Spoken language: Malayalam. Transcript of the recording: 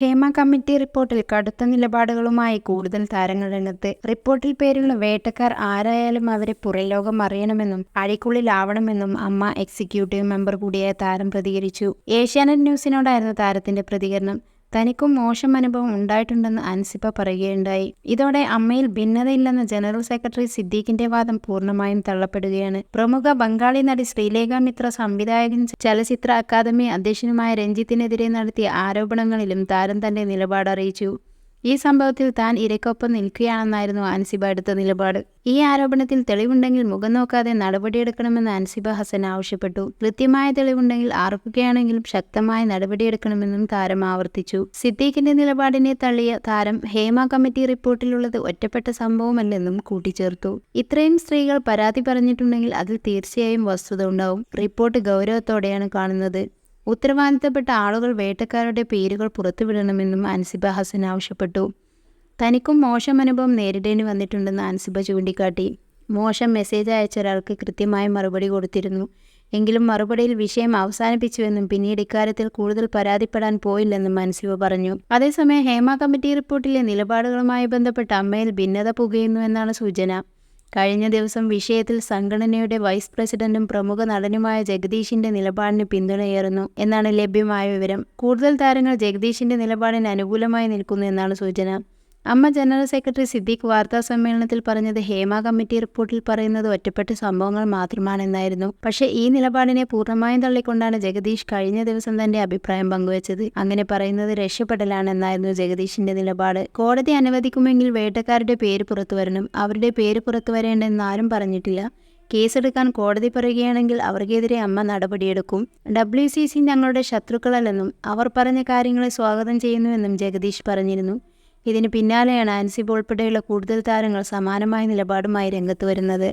ഹേമ കമ്മിറ്റി റിപ്പോർട്ടിൽ കടുത്ത നിലപാടുകളുമായി കൂടുതൽ താരങ്ങൾ രംഗത്ത്. റിപ്പോർട്ടിൽ പേരുള്ള വേട്ടക്കാർ ആരായാലും അവരെ പുറംലോകം അറിയണമെന്നും അഴിക്കുള്ളിലാവണമെന്നും അമ്മ എക്സിക്യൂട്ടീവ് മെമ്പർ കൂടിയായ താരം പ്രതികരിച്ചു. ഏഷ്യാനെറ്റ് ന്യൂസിനോടായിരുന്നു താരത്തിന്റെ പ്രതികരണം. തനിക്കും മോശം അനുഭവം ഉണ്ടായിട്ടുണ്ടെന്ന് അൻസിബ പറയുകയുണ്ടായി. ഇതോടെ അമ്മയിൽ ഭിന്നതയില്ലെന്ന ജനറൽ സെക്രട്ടറി സിദ്ദീഖിന്റെ വാദം പൂർണമായും തള്ളപ്പെടുകയാണ്. പ്രമുഖ ബംഗാളി നടി ശ്രീലേഖ മിത്ര സംവിധായകൻ ചലച്ചിത്ര അക്കാദമി അധ്യക്ഷനുമായ രഞ്ജിത്തിനെതിരെ നടത്തിയ ആരോപണങ്ങളിലും താരം തന്റെ നിലപാട് അറിയിച്ചു. ഈ സംഭവത്തിൽ താൻ ഇരക്കൊപ്പം നിൽക്കുകയാണെന്നായിരുന്നു അൻസിബ എടുത്ത നിലപാട്. ഈ ആരോപണത്തിൽ തെളിവുണ്ടെങ്കിൽ മുഖം നോക്കാതെ നടപടിയെടുക്കണമെന്ന് ആൻസിബ ഹസൻ ആവശ്യപ്പെട്ടു. കൃത്യമായ തെളിവുണ്ടെങ്കിൽ ആർക്കുകയാണെങ്കിലും ശക്തമായ നടപടിയെടുക്കണമെന്നും താരം ആവർത്തിച്ചു. സിദ്ദീഖിന്റെ നിലപാടിനെ തള്ളിയ താരം ഹേമ കമ്മിറ്റി റിപ്പോർട്ടിലുള്ളത് ഒറ്റപ്പെട്ട സംഭവമല്ലെന്നും കൂട്ടിച്ചേർത്തു. ഇത്രയും സ്ത്രീകൾ പരാതി പറഞ്ഞിട്ടുണ്ടെങ്കിൽ അതിൽ തീർച്ചയായും വസ്തുത ഉണ്ടാവും. റിപ്പോർട്ട് ഗൗരവത്തോടെയാണ് കാണുന്നത്. ഉത്തരവാദിത്തപ്പെട്ട ആളുകൾ വേട്ടക്കാരുടെ പേരുകൾ പുറത്തുവിടണമെന്നും അൻസിബ ഹസൻ ആവശ്യപ്പെട്ടു. തനിക്കും മോശം അനുഭവം നേരിടേണ്ടി വന്നിട്ടുണ്ടെന്ന് അൻസിബ ചൂണ്ടിക്കാട്ടി. മോശം മെസ്സേജ് അയച്ച ഒരാൾക്ക് കൃത്യമായ മറുപടി കൊടുത്തിരുന്നു. എങ്കിലും മറുപടിയിൽ വിഷയം അവസാനിപ്പിച്ചുവെന്നും പിന്നീട് ഇക്കാര്യത്തിൽ കൂടുതൽ പരാതിപ്പെടാൻ പോയില്ലെന്നും അൻസിബ പറഞ്ഞു. അതേസമയം ഹേമ കമ്മിറ്റി റിപ്പോർട്ടിലെ നിലപാടുകളുമായി ബന്ധപ്പെട്ട് അമ്മയിൽ ഭിന്നത പുകയുന്നുവെന്നാണ് സൂചന. കഴിഞ്ഞ ദിവസം വിഷയത്തിൽ സംഘടനയുടെ വൈസ് പ്രസിഡന്റും പ്രമുഖ നടനുമായ ജഗദീഷിന്റെ നിലപാടിന് പിന്തുണയേറുന്നു എന്നാണ് ലഭ്യമായ വിവരം. കൂടുതൽ താരങ്ങൾ ജഗദീഷിന്റെ നിലപാടിന് അനുകൂലമായി നിൽക്കുന്നു എന്നാണ് സൂചന. അമ്മ ജനറൽ സെക്രട്ടറി സിദ്ദീഖ് വാർത്താ സമ്മേളനത്തിൽ പറഞ്ഞത് ഹേമ കമ്മിറ്റി റിപ്പോർട്ടിൽ പറയുന്നത് ഒറ്റപ്പെട്ട സംഭവങ്ങൾ മാത്രമാണെന്നായിരുന്നു. പക്ഷേ ഈ നിലപാടിനെ പൂർണമായും തള്ളിക്കൊണ്ടാണ് ജഗദീഷ് കഴിഞ്ഞ ദിവസം തന്റെ അഭിപ്രായം പങ്കുവച്ചത്. അങ്ങനെ പറയുന്നത് രക്ഷപ്പെടലാണെന്നായിരുന്നു ജഗദീഷിന്റെ നിലപാട്. കോടതി അനുവദിക്കുമെങ്കിൽ വേട്ടക്കാരുടെ പേര് പുറത്തുവരണം അവരുടെ പേര് പുറത്തു വരേണ്ടെന്ന് ആരും പറഞ്ഞിട്ടില്ല. കേസെടുക്കാൻ കോടതി പറയുകയാണെങ്കിൽ അവർക്കെതിരെ അമ്മ നടപടിയെടുക്കും. ഡബ്ല്യു സി സി ഞങ്ങളുടെ ശത്രുക്കളല്ലെന്നും അവർ പറഞ്ഞ കാര്യങ്ങളെ സ്വാഗതം ചെയ്യുന്നുവെന്നും ജഗദീഷ് പറഞ്ഞിരുന്നു. ഇതിന് പിന്നാലെയാണ് ആൻസി ഉൾപ്പെടെയുള്ള കൂടുതൽ താരങ്ങൾ സമാനമായ നിലപാടുമായി രംഗത്ത് വരുന്നത്.